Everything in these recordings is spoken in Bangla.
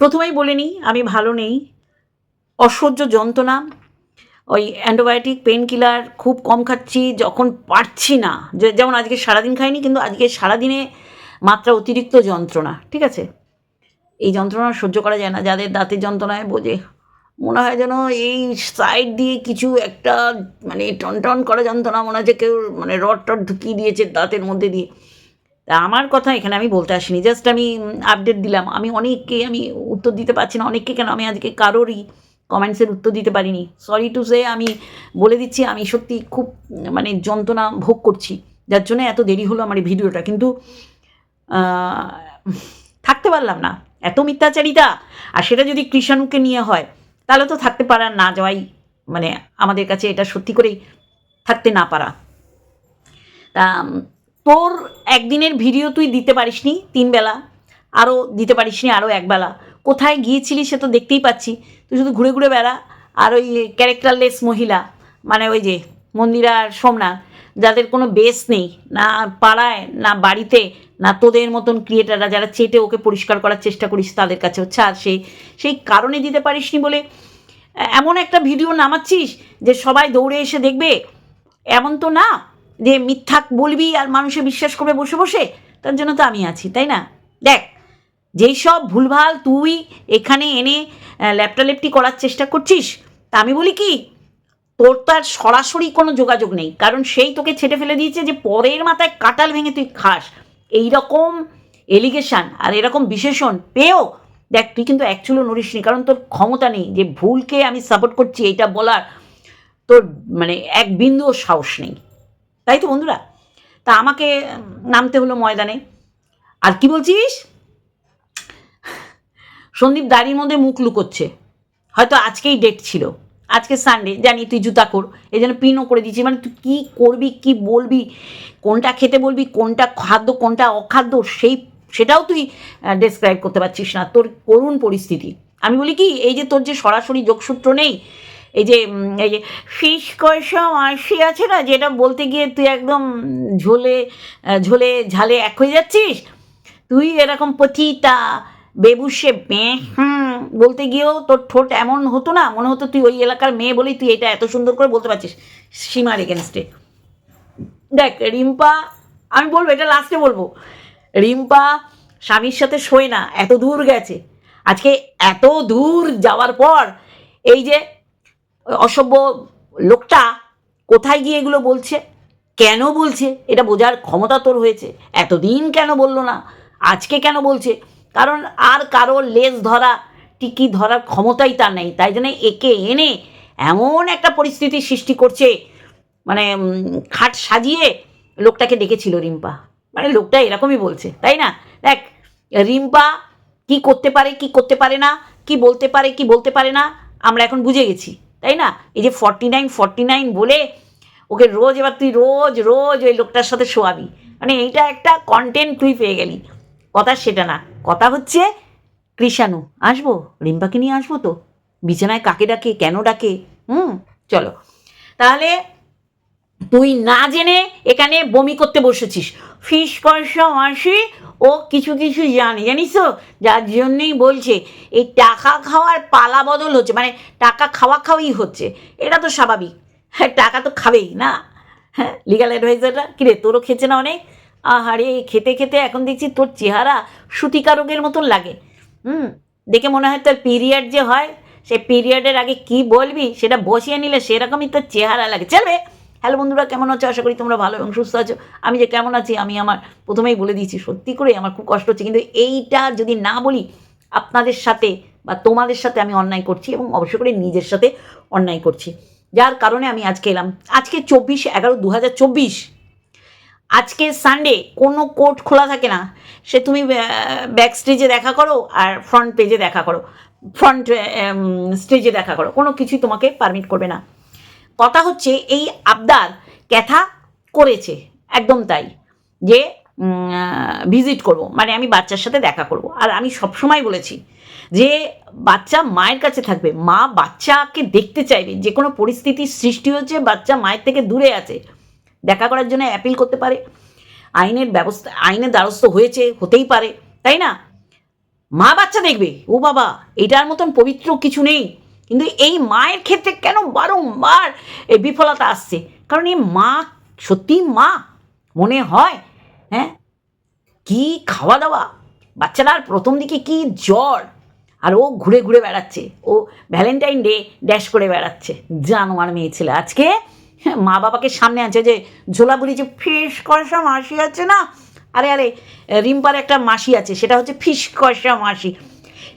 প্রথমেই বলে নিই, আমি ভালো নেই। অসহ্য যন্ত্রণা, ওই অ্যান্টিবায়োটিক পেন কিলার খুব কম খাচ্ছি, যখন পারছি না। যেমন আজকে সারাদিন খাইনি, কিন্তু আজকে সারাদিনে মাত্রা অতিরিক্ত যন্ত্রণা, ঠিক আছে? এই যন্ত্রণা সহ্য করা যায় না, যাদের দাঁতের যন্ত্রণায় বোঝে। মনে হয় যেন এই সাইড দিয়ে কিছু একটা মানে টন টন করা যন্ত্রণা, মনে হচ্ছে কেউ মানে রড টড ঢুকিয়ে দিয়েছে দাঁতের মধ্যে দিয়ে। তা আমার কথা এখানে আমি বলতে আসিনি জাস্ট আমি আপডেট দিলাম। আমি অনেককে, আমি উত্তর দিতে পারছি না, অনেককে কেন আমি আজকে কারোরই কমেন্টসের উত্তর দিতে পারিনি। সরি টু সে আমি বলে দিচ্ছি, আমি সত্যি খুব মানে যন্ত্রণা ভোগ করছি, যার জন্য এত দেরি হলো আমার ভিডিওটা। কিন্তু থাকতে পারলাম না, এত মিথ্যাচারিতা। আর সেটা যদি কৃষাণুকে নিয়ে হয়, তাহলে তো থাকতে পারা না যাওয়াই মানে আমাদের কাছে এটা সত্যি করেই থাকতে না পারা। তা তোর একদিনের ভিডিও তুই দিতে পারিসনি তিন বেলা আরও দিতে পারিসনি আরও একবেলা। কোথায় গিয়েছিলি সে তো দেখতেই পাচ্ছি। তুই শুধু ঘুরে ঘুরে বেড়া। আর ওই ক্যারেক্টারলেস মহিলা মানে ওই যে মন্দিরা আর সোমনাথ, যাদের কোনো বেস নেই, না পাড়ায়, না বাড়িতে, না তোদের মতন ক্রিয়েটাররা যারা চেটে ওকে পরিষ্কার করার চেষ্টা করিস তাদের কাছে হচ্ছে। আর সেই সেই কারণে দিতে পারিসনি বলে এমন একটা ভিডিও নামাচ্ছিস যে সবাই দৌড়ে এসে দেখবে? এমন তো না। যে মিথ্যা বলবি আর মানুষে বিশ্বাস করবে বসে বসে, তার জন্য তো আমি আছি, তাই না? দেখ, যেই সব ভুলভাল তুই এখানে এনে ল্যাপটালেপটি করার চেষ্টা করছিস, তা আমি বলি কি, তোর তার সরাসরি কোনো যোগাযোগ নেই, কারণ সেই তোকে ছেটে ফেলে দিয়েছে যে পরের মাথায় কাটাল ভেঙে তুই খাস। এই রকম এলিগেশন আর এরকম বিশেষণ পেয়েও, দেখ, তুই কিন্তু অ্যাকচুয়ালি নড়িস নি, কারণ তোর ক্ষমতা নেই যে ভুলকে আমি সাপোর্ট করছি এটা বলার তোর মানে এক বিন্দুও সাহস নেই। তাই তো বন্ধুরা? তা আমাকে নামতে হলো ময়দানে। আর কি বলছিস? সন্দীপ দাড়ির মধ্যে মুখ লুকোচ্ছে। হয়তো আজকেই ডেট ছিল। আজকে সানডে জানি তুই জুতা কর। এই জন্য পিনও করে দিচ্ছি মানে তুই কী করবি, কি বলবি, কোনটা খেতে বলবি, কোনটা খাদ্য, কোনটা অখাদ্য, সেই, সেটাও তুই ডেসক্রাইব করতে পারছিস না। তোর করুণ পরিস্থিতি। আমি বলি কি, এই যে তোর যে সরাসরি যোগসূত্র নেই এই যে এই যে ফিস কষা মাসি আছে না, যেটা বলতে গিয়ে তুই একদম ঝোলে ঝোলে ঝালে এক হয়ে যাচ্ছিস? তুই এরকম পথিতা বেবুসে বেঁ হুম, বলতে গিয়েও তোর ঠোঁট এমন হতো না, মনে হতো তুই ওই এলাকার মেয়ে বলেই তুই এটা এত সুন্দর করে বলতে পারছিস, সীমার এগেনস্টে দেখ, রিম্পা, আমি বলব, এটা লাস্টে বলব। রিম্পা স্বামীর সাথে শোয় না, এত দূর গেছে। আজকে এত দূর যাওয়ার পর, এই যে অসভ্য লোকটা কোথায় গিয়ে এগুলো বলছে? কেন বলছে? এটা বোঝার ক্ষমতা তোর হয়েছে। এতদিন কেন বলল না? আজকে কেন বলছে? কারণ আর কারোর লেজ ধরা, টিকি ধরার ক্ষমতাই তার নেই। তাই জন্য একে এনে এমন একটা পরিস্থিতি সৃষ্টি করছে মানে খাট সাজিয়ে লোকটাকে ডেকেছিল রিম্পা। মানে লোকটা এরকমই বলছে, তাই না? দেখ, রিম্পা কি করতে পারে, কি করতে পারে না, কি বলতে পারে, কি বলতে পারে না, আমরা এখন বুঝে গেছি। তাই না? এই যে ফর্টি নাইন ফর্টি নাইন বলে ওকে রোজ, এবার তুই রোজ রোজ ওই লোকটার সাথে শোয়াবি। মানে এইটা একটা কন্টেন্ট তুই পেয়ে গেলি। কথা সেটা না। কথা হচ্ছে কৃষাণু। আসব? রিম্পাকে নিয়ে আসব তো? বিছানায় কাকে ডাকে? কেন ডাকে? হুম? চলো। তাহলে তুই না জেনে এখানে বমি করতে বসেছিস। ফিস পয়সা মাসি ও কিছু কিছু জানে, জানিস তো? যার জন্যই বলছে, এই টাকা খাওয়ার পালা বদল হচ্ছে মানে টাকা খাওয়া খাওয়াই হচ্ছে। এটা তো স্বাভাবিক। হ্যাঁ টাকা তো খাবেই না। হ্যাঁ লিগাল অ্যাডভাইজাররা কিরে তোরও খেছে না অনেক? আহারে, খেতে খেতে এখন দেখছি তোর চেহারা সুতিকারকের মতন লাগে। হুম, দেখে মনে হয় তোর পিরিয়ড যে হয় সে পিরিয়ডের আগে কি বলবি সেটা বসিয়ে নিলে সেরকমই তোর চেহারা লাগে। চলবে। হ্যালো বন্ধুরা, কেমন আছো? আশা করি তোমরা ভালো এবং সুস্থ আছো। আমি যে কেমন আছি, আমি আমার প্রথমেই বলে দিয়েছি সত্যি করে আমার খুব কষ্ট হচ্ছে। কিন্তু এইটা যদি না বলি, আপনাদের সাথে বা তোমাদের সাথে আমি অন্যায় করছি এবং অবশ্য করে নিজের সাথে অন্যায় করছি। যার কারণে আমি আজকে এলাম। আজকে চব্বিশ এগারো দু হাজার চব্বিশ। আজকে সানডে কোনো কোর্ট খোলা থাকে না। সে তুমি ব্যাক স্টেজে দেখা করো আর ফ্রন্ট পেজে দেখা করো। ফ্রন্ট স্টেজে দেখা করো। কোনো কিছুই তোমাকে পারমিট করবে না। কথা হচ্ছে এই আবদার ক্যাথা করেছে, একদম তাই, যে ভিজিট করব মানে আমি বাচ্চার সাথে দেখা করব। আর আমি সবসময় বলেছি যে, বাচ্চা মায়ের কাছে থাকবে, মা বাচ্চাকে দেখতে চাইবে, যে কোনো পরিস্থিতির সৃষ্টি হচ্ছে বাচ্চা মায়ের থেকে দূরে আছে, দেখা করার জন্য অ্যাপিল করতে পারে, আইনের ব্যবস্থা, আইনের দ্বারস্থ হয়েছে, হতেই পারে, তাই না? মা বাচ্চা দেখবে, ও বাবা, এটার মতন পবিত্র কিছু নেই। কিন্তু এই মায়ের ক্ষেত্রে কেন বারংবার এই বিফলতা আসছে? কারণ এই মা, সত্যি মা, মনে হয় হ্যাঁ কি খাওয়া দাওয়া বাচ্চাটার প্রথম দিকে কি জ্বর, আর ও ঘুরে ঘুরে বেড়াচ্ছে, ও ভ্যালেন্টাইন ডে ড্যাশ করে বেড়াচ্ছে জানোয়ার মেয়ে ছেলে, আজকে মা বাবাকে সামনে আছে যে ঝোলাবুড়ি যে ফিস কষা মাসি আছে না, আরে আরে, রিম্পার একটা মাসি আছে, সেটা হচ্ছে ফিস কষা মাসি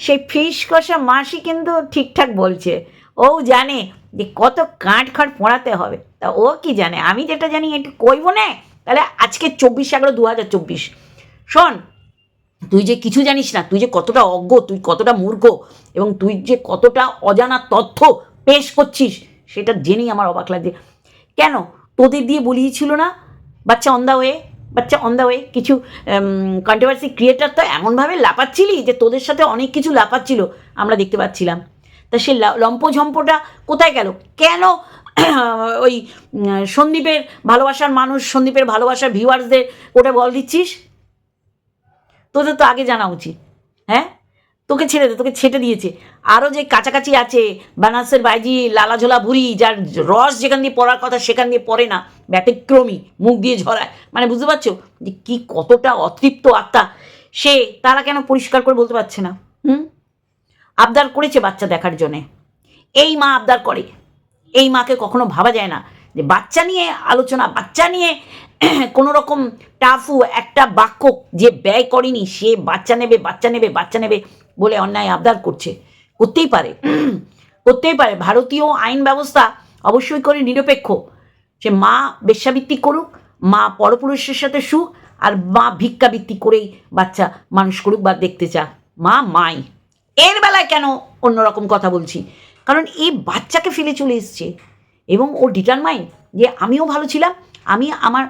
সেই ফিস কষা মাসি কিন্তু ঠিকঠাক বলছে। ও জানে যে কত কাঠ খাট পড়াতে হবে। তা ও কি জানে? আমি যেটা জানি একটু কইব না। তাহলে আজকে চব্বিশ এগারো দু হাজার চব্বিশ। শোন, তুই যে কিছু জানিস না, তুই যে কতটা অজ্ঞ, তুই কতটা মূর্খ, এবং তুই যে কতটা অজানা তথ্য পেশ করছিস, সেটা জেনেই আমার অবাক লাগছে। কেন? তোদের দিয়ে বলিয়েছিল না বাচ্চা অন দ্য ওয়ে বাচ্চা অন দ্য ওয়ে কিছু কন্ট্রোভার্সি ক্রিয়েটার তো এমনভাবে লাপাচ্ছিলি যে তোদের সাথে অনেক কিছু লাপাচ্ছিল, আমরা দেখতে পাচ্ছিলাম। তা সে লম্পঝম্পটা কোথায় গেল? কেন, ওই সন্দীপের ভালোবাসার মানুষ, সন্দীপের ভালোবাসার ভিউয়ার্সদের ওটা বল দিচ্ছিস? তোদের তো আগে জানা উচিত হ্যাঁ? তোকে ছেড়ে দে, তোকে ছেটে দিয়েছে। আরও যে কাছাকাছি আছে বানাসের বাইজি, লালাঝোলা ভুরি যার রস যেখান দিয়ে পড়ার কথা সেখান দিয়ে পড়ে না, ব্যতিক্রমী, মুখ দিয়ে ঝরায়। মানে বুঝতে পারছ? যে কি কতটা অতৃপ্ত আত্মা। সে তারা কেন পরিষ্কার করে বলতে পারছে না? হুম? আবদার করেছে বাচ্চা দেখার জন্যে। এই মা আবদার করে। এই মাকে কখনো ভাবা যায় না। যে বাচ্চা নিয়ে আলোচনা, বাচ্চা নিয়ে কোনো রকম টাফু একটা বাক্য যে ব্যয় করেনি, সে বাচ্চা নেবে বাচ্চা নেবে বাচ্চা নেবে। বলে অন্যায় আবদার করছে। করতেই পারে। করতেই পারে। ভারতীয় আইন ব্যবস্থা অবশ্যই করে নিরপেক্ষ। সে মা বেশ্যাবৃত্তি করুক, মা পরপুরুষের সাথে সুখ আর মা ভিক্ষাবৃত্তি করেই বাচ্চা মানুষ করুক বা দেখতে চা মা, মাই। এর বেলায় কেন অন্যরকম কথা বলছি? কারণ এই বাচ্চাকে ফেলে চলে এসছে। এবং ও ডিটারমাইন যে আমিও ভালো ছিলাম, আমি আমার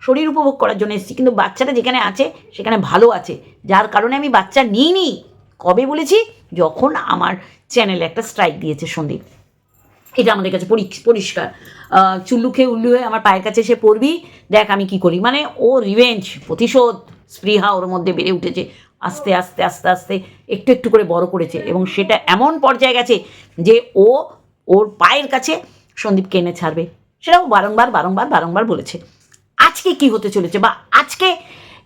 শরীর উপভোগ করার জন্য এসেছি। কিন্তু বাচ্চাটা যেখানে আছে, সেখানে ভালো আছে। যার কারণে আমি বাচ্চা নিইনি। কবে বলেছি? যখন আমার চ্যানেলে একটা স্ট্রাইক দিয়েছে সন্দীপ। এটা আমাদের কাছে পরি- পরিষ্কার। চুল্লু খেয়ে উল্লু হয়ে আমার পায়ের কাছে এসে পড়বি। দেখ আমি কি করি। মানে ও রিভেঞ্জ প্রতিশোধ, স্পৃহা ওর মধ্যে বেড়ে উঠেছে। আস্তে আস্তে আস্তে আস্তে একটু একটু করে বড় করেছে। এবং সেটা এমন পর্যায়ে গেছে যে ও ওর পায়ের কাছে সন্দীপকে এনে ছাড়বে। সেটাও বারংবার বারংবার বারংবার বলেছে। আজকে কি হতে চলেছে? বা আজকে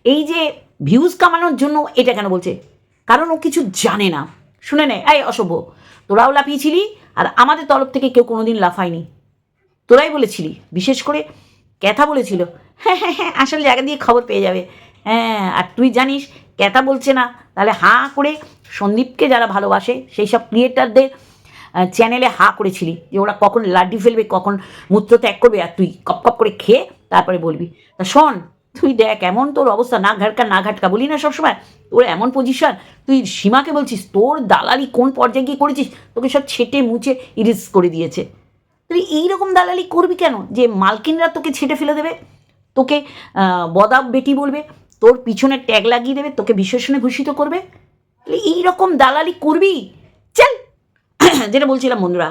এই যে ভিউজ কামানোর জন্য এটা কেন বলছে? কারণ ও কিছু জানে না। শুনে নে। এই অসভ্য। তোরাও লাফিয়েছিলি আর আমাদের তরফ থেকে কেউ কোনোদিন লাফায়নি। তোরাই বলেছিলি, বিশেষ করে ক্যাথা বলেছিল। হ্যাঁ হ্যাঁ হ্যাঁ আসলে জায়গা দিয়ে খবর পেয়ে যাবে। হ্যাঁ আর তুই জানিস, ক্যাথা বলছে না। তাহলে হাঁ করে সন্দীপকে যারা ভালোবাসে, সেই সব ক্রিয়েটারদের চ্যানেলে হা করেছিলি যে ওরা কখন লাড্ডি ফেলবে, কখন মূত্র ত্যাগ করবে আর তুই কপ কপ করে খেয়ে তারপরে বলবি। তা শোন, তুই দেখ এমন তোর অবস্থা, না ঘাটকা না ঘাটকা, বলি না সবসময়, তোর এমন পজিশন তুই সীমাকে বলছিস, তোর দালালি কোন পর্যায়ে গিয়ে করেছিস, তোকে সব ছেটে মুছে ইরিস করে দিয়েছে। তুই এইরকম দালালি করবি কেন? যে মালকিনরা তোকে ছেটে ফেলে দেবে, তোকে বদাব বেটি বলবে, তোর পিছনে ট্যাগ লাগিয়ে দেবে, তোকে বিশেষণে ভূষিত করবে? তাহলে এইরকম দালালি করবি? যেটা বলছিলাম বন্ধুরা,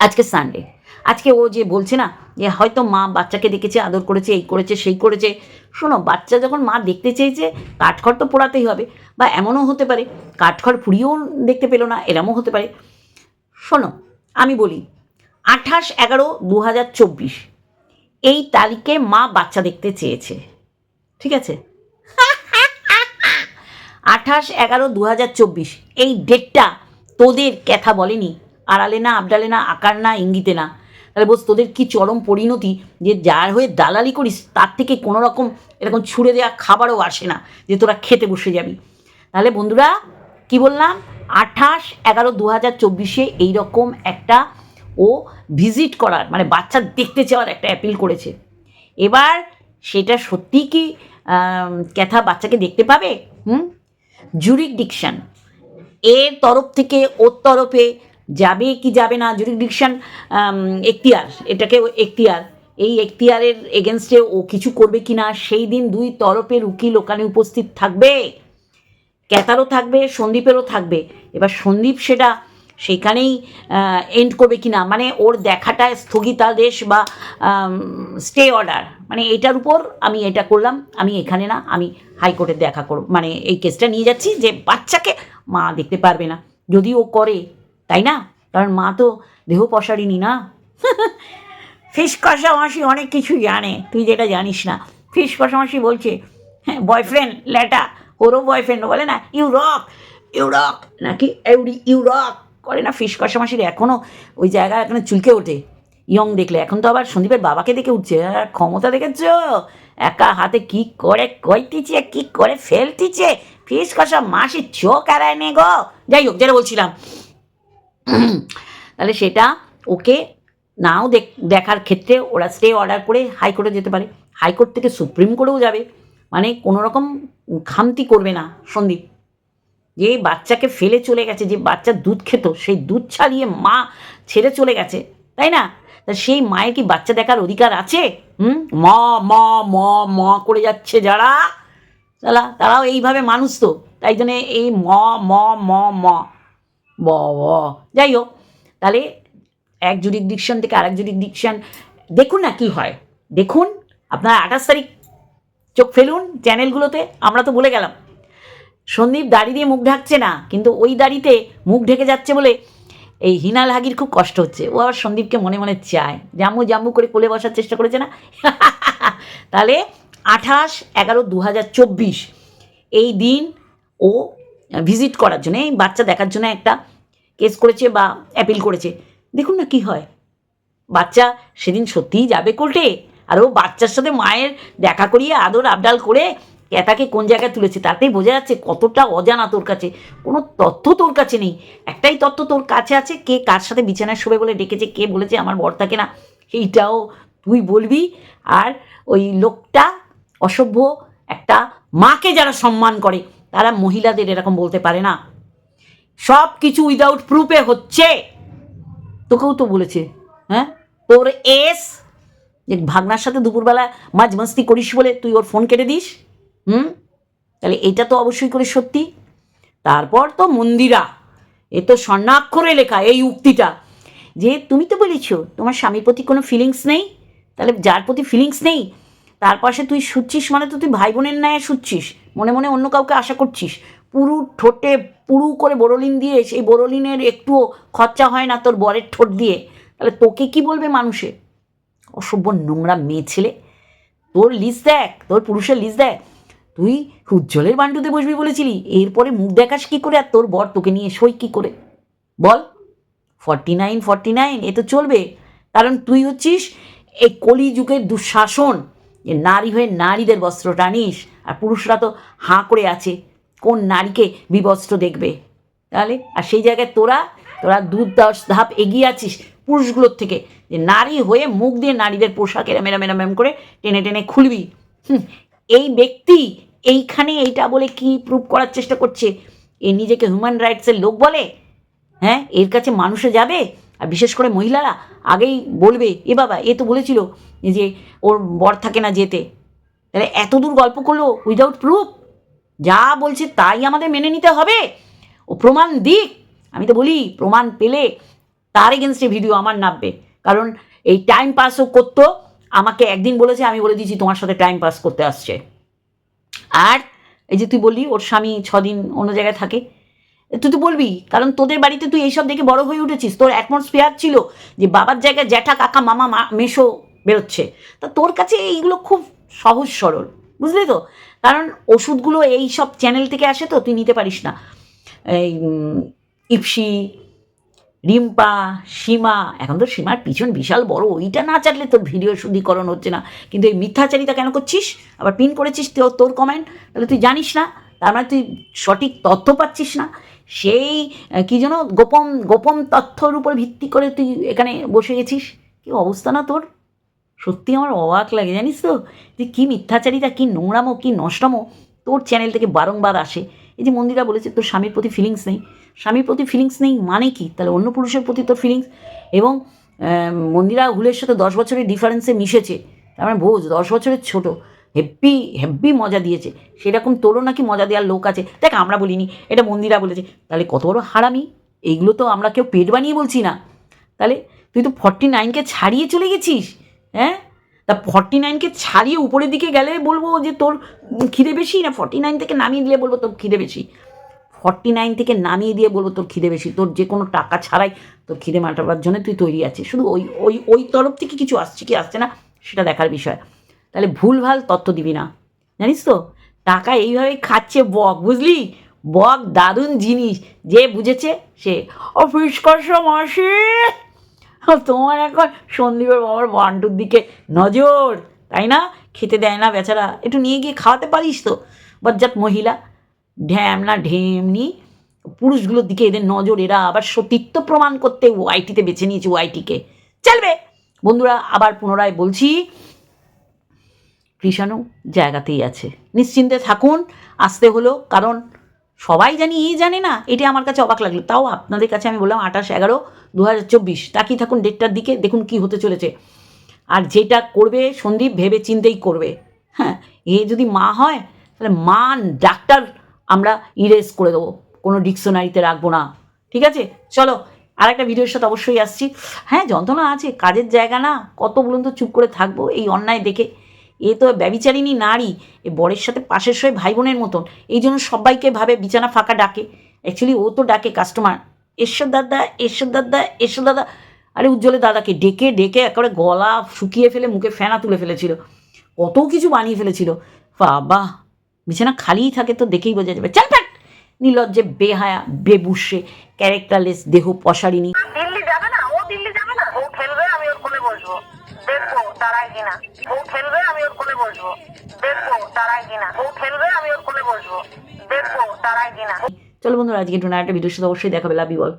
আজকে সানডে আজকে ও যে বলছে না যে হয়তো মা বাচ্চাকে দেখেছে, আদর করেছে, এই করেছে, সেই করেছে। শোনো, বাচ্চা যখন মা দেখতে চেয়েছে, কাঠখড় তো পোড়াতেই হবে। বা এমনও হতে পারে, কাঠখড় পুড়িয়েও দেখতে পেল না, এরমও হতে পারে। শোনো, আমি বলি, আঠাশ এগারো দু হাজার চব্বিশ, এই তারিখে মা বাচ্চা দেখতে চেয়েছে। ঠিক আছে? আঠাশ এগারো দু হাজার চব্বিশ, এই ডেটটা তোদের ক্যাথা বলেনি। আড়ালে না, আবডালে না, আকার না, ইঙ্গিতে না। তাহলে বস তোদের কি চরম পরিণতি যে যার হয়ে দালালি করিস, তার থেকে কোনো রকম এরকম ছুঁড়ে দেওয়া খাবারও আসে না, যে তোরা খেতে বসে যাবি। তাহলে বন্ধুরা, কি বললাম? আঠাশ এগারো দু হাজার চব্বিশে এইরকম একটা ও ভিজিট করার মানে বাচ্চা দেখতে চাওয়ার একটা অ্যাপিল করেছে। এবার সেটা সত্যি কি ক্যাথা বাচ্চাকে দেখতে পাবে? হুম? জুরিকডিকশন এর তরফ থেকে, ওর তরফে যাবে কি যাবে না জুরিকডিকশন এখতিয়ার এটাকে এখতিয়ার। এই এখতিয়ারের এগেনস্টে ও কিছু করবে কি না, সেই দিন দুই তরফের উকিল ওখানে উপস্থিত থাকবে। ক্যাতারও থাকবে, সন্দীপেরও থাকবে। এবার সন্দীপ সেটা সেখানেই এন্ড করবে কি না মানে ওর দেখাটা স্থগিতাদেশ বা স্টে অর্ডার মানে এটার উপর আমি এটা করলাম, আমি এখানে না, আমি হাইকোর্টে দেখা করব মানে এই কেসটা নিয়ে যাচ্ছি যে বাচ্চাকে মা দেখতে পারবে না। যদি ও করে, তাই না? কারণ মা তো দেহ পসারিনি না। ফিস কষামাসি অনেক কিছু জানে, তুই যেটা জানিস না। ফিস কষামাসি বলছে হ্যাঁ বয়ফ্রেন্ড ল্যাটা, ওরও বয়ফ্রেন্ড বলে না ইউ রক ইউ রক নাকি এউডি ইউ রক করে না ফিস কষামাসির এখনও ওই জায়গায় এখনও চুলকে ওঠে। ইয়ং দেখলে, এখন তো আবার সন্দীপের বাবাকে দেখে উঠছে আর ক্ষমতা দেখেছ? একা হাতে কি করে কইতিছে, কি করে ফেলতিছে? ফিস কষা মাসির চোখ এড়ায় নে গো। যাই হোক যেটা বলছিলাম। তাহলে সেটা ওকে নাও দেখ- দেখার ক্ষেত্রে ওরা স্টে অর্ডার করে হাইকোর্টে যেতে পারে। হাইকোর্ট থেকে সুপ্রিম কোর্টেও যাবে। মানে কোনো রকম খামতি করবে না সন্দীপ। যে বাচ্চাকে ফেলে চলে গেছে, যে বাচ্চা দুধ খেত, সেই দুধ ছাড়িয়ে মা ছেড়ে চলে গেছে, তাই না? তা সেই মায়ের কি বাচ্চা দেখার অধিকার আছে? হুম? ম ম ম ম করে যাচ্ছে যারা। তারা তারাও এইভাবে মানুষ তো। তাই জন্য এই ম ম ম ম, ব যাই হোক, তাহলে এক জুরিডিকশন থেকে আরেক জুরিডিকশন দেখুন না কি হয়। দেখুন, আপনারা আঠাশ তারিখ চোখ ফেলুন চ্যানেলগুলোতে, আমরা তো বলে গেলাম। সন্দীপ দাড়ি দিয়ে মুখ ঢাকছে না, কিন্তু ওই দাড়িতে মুখ ঢেকে যাচ্ছে বলে এই হিনাল হাগির খুব কষ্ট হচ্ছে। ও আবার সন্দীপকে মনে মনে চায় জাম্মু জাম্মু করে কোলে বসার চেষ্টা করেছে না? তাহলে আঠাশ এগারো দু হাজার চব্বিশ। এই দিন ও ভিজিট করার জন্য, এই বাচ্চা দেখার জন্য একটা কেস করেছে বা অ্যাপিল করেছে। দেখুন না কি হয়। বাচ্চা সেদিন সত্যিই যাবে কোর্টে। আর ও বাচ্চার সাথে মায়ের দেখা করিয়ে আদর আবডাল করে ক্যাতাকে কোন জায়গায় তুলেছে তাতেই বোঝা যাচ্ছে কতটা অজানা তোর কাছে। কোনো তথ্য তোর কাছে নেই। একটাই তথ্য তোর কাছে আছে, কে কার সাথে বিছানায় শোবে বলে ডেকেছে, কে বলেছে আমার বর থাকে না এইটাও তুই বলবি। আর ওই লোকটা অসভ্য একটা মাকে যারা সম্মান করে, তারা মহিলাদের এরকম বলতে পারে না। সব কিছু উইদাউট প্রুফে হচ্ছে। তোকেও তো বলেছে হ্যাঁ? তোর এস যে ভাগনার সাথে দুপুরবেলা মাঝ মাস্তি করিস বলে তুই ওর ফোন কেটে দিস, হুম? তাহলে এটা তো অবশ্যই করে সত্যি। তারপর তো মন্দিরা, এ তো স্বর্ণাক্ষরে লেখা এই উক্তিটা, যে তুমি তো বলেছ, তোমার স্বামীর প্রতি কোনো ফিলিংস নেই? তাহলে যার প্রতি ফিলিংস নেই তার পাশে তুই শুচ্ছিস মানে তো তুই ভাই বোনের ন্যায় শুচ্ছিস। মনে মনে অন্য কাউকে আশা করছিস। পুরু ঠোঁটে পুরু করে বোরোলিন দিয়ে সেই বোরোলিনের একটুও খরচা হয় না তোর বরের ঠোঁট দিয়ে। তাহলে তোকে কি বলবে মানুষে? অসভ্য নোংরা মেয়ে ছেলে। তোর লিস্ট দেখ, তোর পুরুষের লিস্ট দেখ। তুই উজ্জ্বলের বান্ডুতে বসবি বলেছিলি, এরপরে মুখ দেখাস কি করে আর তোর বর তোকে নিয়ে সই কি করে? বল। ফর্টি নাইন ফর্টি নাইন এ তো চলবে। কারণ তুই হচ্ছিস এই কলিযুগের দুঃশাসন। যে নারী হয়ে নারীদের বস্ত্র টানিস আর পুরুষরা তো হাঁ করে আছে কোন নারীকে বিবস্ত্র দেখবে? তাহলে? আর সেই জায়গায় তোরা তোরা দু দশ ধাপ এগিয়ে আছিস পুরুষগুলোর থেকে যে নারী হয়ে মুখ দিয়ে নারীদের পোশাক এরম এরম এরম করে টেনে টেনে খুলবি। হুম, এই ব্যক্তি এইখানে এইটা বলে কি প্রুভ করার চেষ্টা করছে? এ নিজেকে হিউম্যান রাইটসের লোক বলে? হ্যাঁ এর কাছে মানুষে যাবে? আর বিশেষ করে মহিলারা আগেই বলবে, এ বাবা, এ তো বলেছিল যে ওর বর থাকে না যেতে। তাহলে এত দূর গল্প করল উইদাউট প্রুফ যা বলছে তাই আমাদের মেনে নিতে হবে। ও প্রমাণ দিক। আমি তো বলি, প্রমাণ পেলে তার এগেনস্টে ভিডিও আমার নামবে। কারণ এই টাইম পাসও করতো, আমাকে একদিন বলেছে, আমি বলে দিয়েছি, তোমার সাথে টাইম পাস করতে আসছে। আর এই যে তুই বললি, ওর স্বামী ছদিন অন্য জায়গায় থাকে তুই তো বলবি, কারণ তোদের বাড়িতে তুই এইসব দেখে বড় হয়ে উঠেছিস। তোর অ্যাটমসফিয়ার ছিল যে বাবার জায়গায় জ্যাঠা, কাকা, মামা মেশো বেরোচ্ছে। তা তোর কাছে এইগুলো খুব সহজ সরল, বুঝলি তো? কারণ ওষুধগুলো এই সব চ্যানেল থেকে আসে তো, তুই নিতে পারিস না। এই ইপসি, রিম্পা, সীমা, এখন তো সীমার পিছন বিশাল বড়, ওইটা না চাটলে তোর ভিডিও শুদ্ধিকরণ হচ্ছে না। কিন্তু এই মিথ্যাচারিতা কেন করছিস? আবার পিন করেছিস তোর কমেন্ট তাহলে তুই জানিস না, তার মানে তুই সঠিক তথ্য পাচ্ছিস না। সেই কি যেন গোপন গোপন তথ্যর উপর ভিত্তি করে তুই এখানে বসে গেছিস? কি অবস্থা না তোর? সত্যি আমার অবাক লাগে, জানিস তো? যে কী মিথ্যাচারিতা, কী নোংরামো, কী নষ্টামো তোর চ্যানেল থেকে বারংবার আসে। এই যে মন্দিরা বলেছে, তোর স্বামীর প্রতি ফিলিংস নেই। স্বামীর প্রতি ফিলিংস নেই মানে কি? তাহলে অন্য পুরুষের প্রতি তোর ফিলিংস এবং মন্দিরা হুলের সাথে দশ বছরের ডিফারেন্সে মিশেছে। তার মানে বোঝ, দশ বছরের ছোট। হেব্বি হেব্বি মজা দিয়েছে। সেরকম তোরও নাকি মজা দেওয়ার লোক আছে। দেখ, আমরা বলিনি, এটা মন্দিরা বলেছে। তাহলে কত বড় হারামি? এইগুলো তো আমরা কেউ পেট বানিয়ে বলছি না। তাহলে তুই তো ফর্টি নাইনকে ছাড়িয়ে চলে গেছিস হ্যাঁ? তা ফর্টি নাইনকে ছাড়িয়ে উপরের দিকে গেলে বলব যে তোর খিদে বেশি না? ফর্টি নাইন থেকে নামিয়ে দিলে বলব তোর খিদে বেশি। ফর্টি নাইন থেকে নামিয়ে দিয়ে বলব তোর খিদে বেশি। তোর যে কোনো টাকা ছাড়াই তোর খিদে মাটাবার জন্য তুই তৈরি আছিস। শুধু ওই ওই ওই তরফ থেকে কিছু আসছে কি আসছে না, সেটা দেখার বিষয়। তাহলে ভুলভাল তথ্য দিবি না। জানিস তো? টাকা এইভাবেই খাচ্ছে বক, বুঝলি? বক দারুণ জিনিস। যে বুঝেছে, সে। অফিস কর মাসি তোমার এখন সন্দীপের বাবার বান্টুর দিকে নজর, তাই না? খেতে দেয় না বেচারা। একটু নিয়ে গিয়ে খাওয়াতে পারিস তো? বজ্জাত মহিলা। ঢ্যাম না ঢেমনি। পুরুষগুলোর দিকে এদের নজর, এরা আবার সতীত্ব প্রমাণ করতে ওয়াইটিতে বেছে নিয়েছে ওয়াইটিকে। চলবে। বন্ধুরা, আবার পুনরায় বলছি কৃষাণু জায়গাতেই আছে। নিশ্চিন্তে থাকুন, আসতে হলো, কারণ সবাই জানি, এই জানে না, এটা আমার কাছে অবাক লাগল। তাও আপনাদের কাছে আমি বললাম আঠাশ এগারো দু হাজার চব্বিশ। তাকিয়ে থাকুন ডেটটার দিকে, দেখুন কি হতে চলেছে। আর যেটা করবে সন্দীপ, ভেবে চিন্তেই করবে। হ্যাঁ এ যদি মা হয়, তাহলে মা ডাক্তার আমরা ইরেজ করে দেবো। কোনো ডিকশনারিতে রাখব না। ঠিক আছে? চলো আর একটা ভিডিওর সাথে অবশ্যই আসছি। হ্যাঁ যন্ত্রণা আছে, কাজের জায়গা না, কত বলুন তো, চুপ করে থাকব, এই অন্যায় দেখে। এ তো ব্যবিচারিণী নারী, এ বরের সাথে পাশের সয়ে ভাই বোনের মতন। এই জন্য সবাইকে ভাবে বিছানা ফাঁকা ডাকে। অ্যাকচুয়ালি ও তো ডাকে কাস্টমার এসো দাদা এসো দাদা এসো দাদা। আরে উজ্জ্বলের দাদাকে ডেকে ডেকে একেবারে গলা শুকিয়ে ফেলে, মুখে ফেনা তুলে ফেলেছিল। কত কিছু বানিয়ে ফেলেছিল। বাবা, বিছানা খালিই থাকে তো দেখেই বোঝা যাবে। চাল ফ্যাট নির্লজ্জে, বেহায়া, বেবুসে ক্যারেক্টারলেস দেহ পশারিনী দিল্লি যাবে তারাই কিনা। ও খেলবে, আমি ওর কোলে বসবো। দেখব তারাই কিনা। ও খেলবে, আমি ওর কোলে বসবো। দেখব তারাই কিনা। চলো বন্ধুরা আজকে না একটা ভিডিওর সাথে অবশ্যই দেখাবে লাভ ইউ বল